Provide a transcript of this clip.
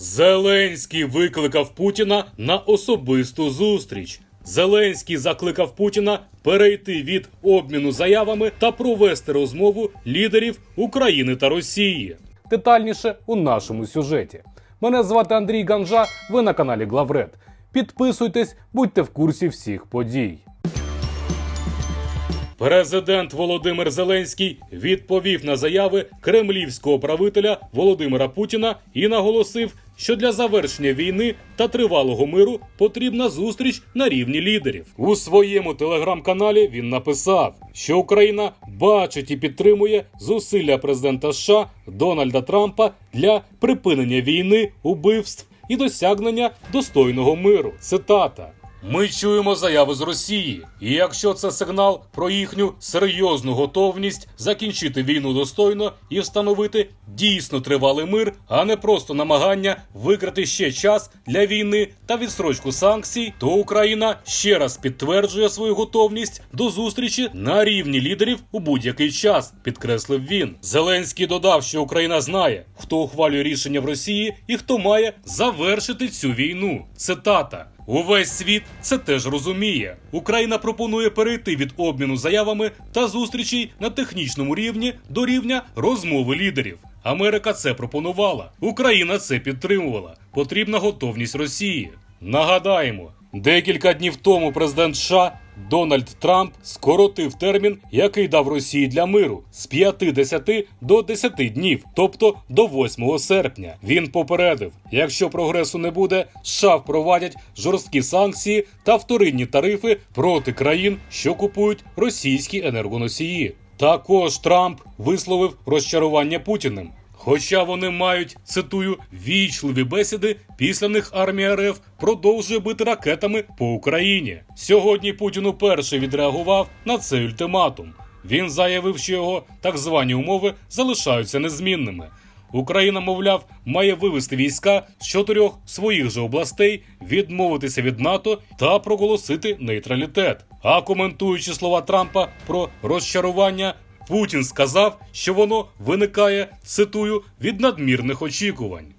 Зеленський викликав Путіна на особисту зустріч. Зеленський закликав Путіна перейти від обміну заявами та провести розмову лідерів України та Росії. Детальніше у нашому сюжеті. Мене звати Андрій Ганжа. Ви на каналі Главред. Підписуйтесь, будьте в курсі всіх подій. Президент Володимир Зеленський відповів на заяви кремлівського правителя Володимира Путіна і наголосив, що для завершення війни та тривалого миру потрібна зустріч на рівні лідерів. У своєму телеграм-каналі він написав, що Україна бачить і підтримує зусилля президента США Дональда Трампа для припинення війни, убивств і досягнення достойного миру. Цитата. Ми чуємо заяви з Росії, і якщо це сигнал про їхню серйозну готовність закінчити війну достойно і встановити дійсно тривалий мир, а не просто намагання викрити ще час для війни та відсрочку санкцій, то Україна ще раз підтверджує свою готовність до зустрічі на рівні лідерів у будь-який час, підкреслив він. Зеленський додав, що Україна знає, хто ухвалює рішення в Росії і хто має завершити цю війну. Цитата. Увесь світ це теж розуміє. Україна пропонує перейти від обміну заявами та зустрічей на технічному рівні до рівня розмови лідерів. Америка це пропонувала. Україна це підтримувала. Потрібна готовність Росії. Нагадаємо, декілька днів тому президент США Дональд Трамп скоротив термін, який дав Росії для миру з 50 до 10 днів, тобто до 8 серпня. Він попередив: якщо прогресу не буде, США впровадять жорсткі санкції та вторинні тарифи проти країн, що купують російські енергоносії. Також Трамп висловив розчарування Путіним. Хоча вони мають, цитую, вічливі бесіди, після них армія РФ продовжує бити ракетами по Україні. Сьогодні Путін уперше відреагував на цей ультиматум. Він заявив, що його так звані умови залишаються незмінними. Україна, мовляв, має вивести війська з чотирьох своїх же областей, відмовитися від НАТО та проголосити нейтралітет. А коментуючи слова Трампа про розчарування, Путін сказав, що воно виникає, цитую, від надмірних очікувань.